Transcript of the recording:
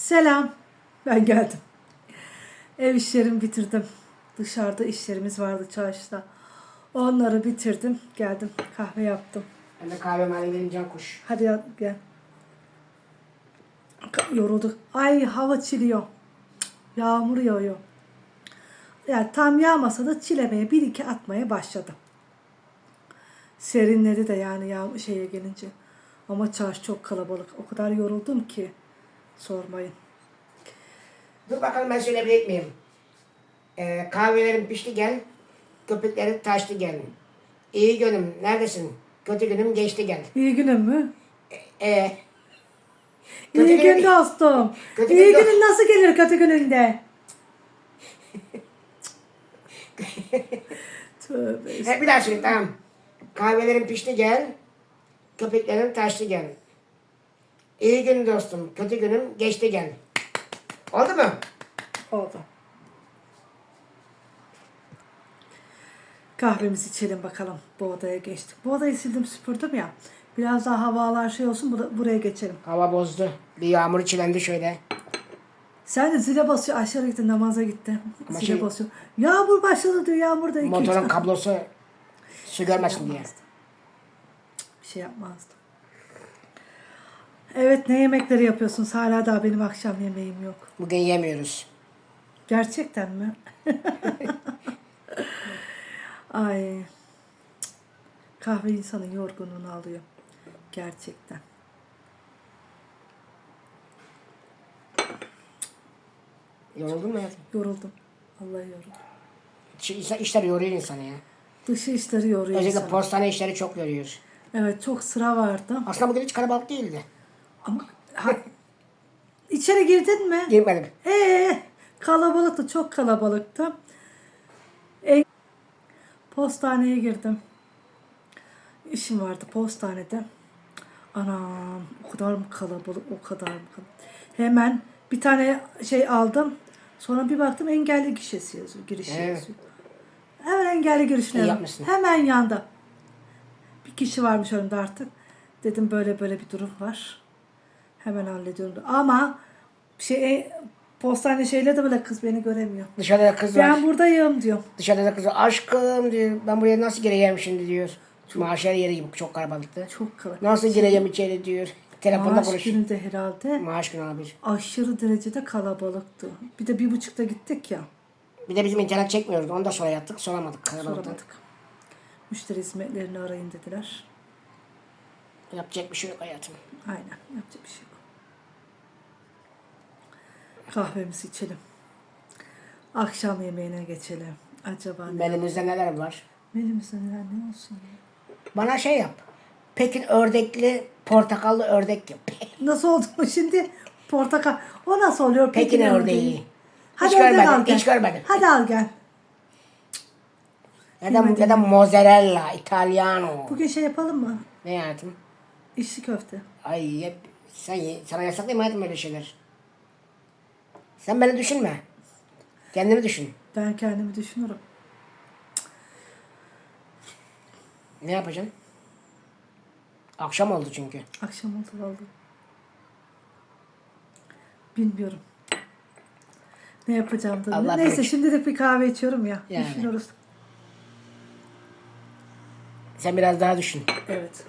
Selam. Ben geldim. Ev işlerimi bitirdim. Dışarıda işlerimiz vardı çarşıda. Onları bitirdim. Geldim. Kahve yaptım. Ben de kahvemi alayım benim can kuş. Hadi ya, gel. Yorulduk. Ay hava çiliyor. Yağmur yağıyor. Yani tam yağmasa da çilemeye bir iki atmaya başladı. Serinledi de yani yağ şeye gelince. Ama çarşı çok kalabalık. O kadar yoruldum ki sormayın. Dur bakalım ben söyleyebilecek miyim? Ee, kahvelerim pişti gel. Köpüklerim taştı gel. İyi günüm neredesin? Kötü günüm geçti gel. İyi günün mü? Ee, İyi Kötü gün gün- dostum. Kötü İyi gün- günün nasıl gelir kötü gününde? Tövbe. he, bir daha söyle tamam. Kahvelerim pişti gel. Köpüklerim taştı gel. İyi gün dostum. Kötü günüm geçti gel. Oldu mu? Oldu. Kahvemizi içelim bakalım. Bu odaya geçtik. Bu odayı sildim süpürdüm ya. Biraz daha havalar şey olsun bura- buraya geçelim. Hava bozdu. Bir yağmur çilendi şöyle. Sen de zile basıyor. Aşağı gitti namaza gitti. Ama zile şey- basıyor. Yağmur başladı diyor. Yağmur da iki üç- Motorun kablosu su görmesin diye. Bir şey yapmazdı. Evet ne yemekleri yapıyorsunuz? Hala daha benim akşam yemeğim yok. Bugün yemiyoruz. Gerçekten mi? Ay. Kahve insanın yorgunluğunu alıyor. Gerçekten. Yoruldun mu hayatım? Yoruldum. Vallahi yoruldum. İnsan- işler yoruyor insanı ya. Dışı işleri yoruyor Özellikle insanı. postane işleri çok yoruyor. Evet çok sıra vardı. Aslında bugün hiç kalabalık değildi. Ama ha, içeri girdin mi? Girmedim. Ee, kalabalıktı, çok kalabalıktı. E, postaneye girdim. İşim vardı postanede. Anam, o kadar mı kalabalık, o kadar mı kalabalık. Hemen bir tane şey aldım. Sonra bir baktım engelli gişesi yazıyor, girişi Evet. yazıyor. Hemen engelli girişine. Hemen yanda. Bir kişi varmış önümde artık. Dedim böyle böyle bir durum var. Hemen hallediyorum. Ama şey postane şeyle de böyle kız beni göremiyor. Dışarıda da kız var. Ben buradayım diyor. Dışarıda da kız var. Aşkım diyor. Ben buraya nasıl gireceğim şimdi diyor. Maaşlar yeri gibi çok kalabalıktı. Çok kalabalık. Nasıl gireceğim içeri diyor. Telefonda Maaş konuş. gününde herhalde Maaş günü abi. aşırı derecede kalabalıktı. Bir de bir buçukta gittik ya. Bir de bizim internet çekmiyordu. Onu da sonra yattık. Soramadık. Kalabalıktan. Soramadık. Müşteri hizmetlerini arayın dediler. Yapacak bir şey yok hayatım. Aynen yapacak bir şey yok. Kahvemizi içelim. Akşam yemeğine geçelim. Acaba ne? Menümüzde neler var? Menümüzde neler ne olsun? Bana şey yap. Pekin ördekli, portakallı ördek yap. Nasıl oldu mu şimdi? Portakal. O nasıl oluyor? Pekin ördeği. Hadi Hiç görmedim, al gel. hiç görmedim. Hadi al gel. Ya da, ya da mozzarella, italiano. Bugün şey yapalım mı? Ne hayatım? İçli köfte. Ay hep sen ye- sana yasaklayayım hayatım öyle şeyler. Sen beni düşünme. Kendini düşün. Ben kendimi düşünürüm. Ne yapacaksın? Akşam oldu çünkü. Akşam oldu vallahi. Bilmiyorum. Ne yapacağım da. Allah Neyse bilir. şimdi de bir kahve içiyorum ya. Yani. Düşünüyoruz. Sen biraz daha düşün. Evet.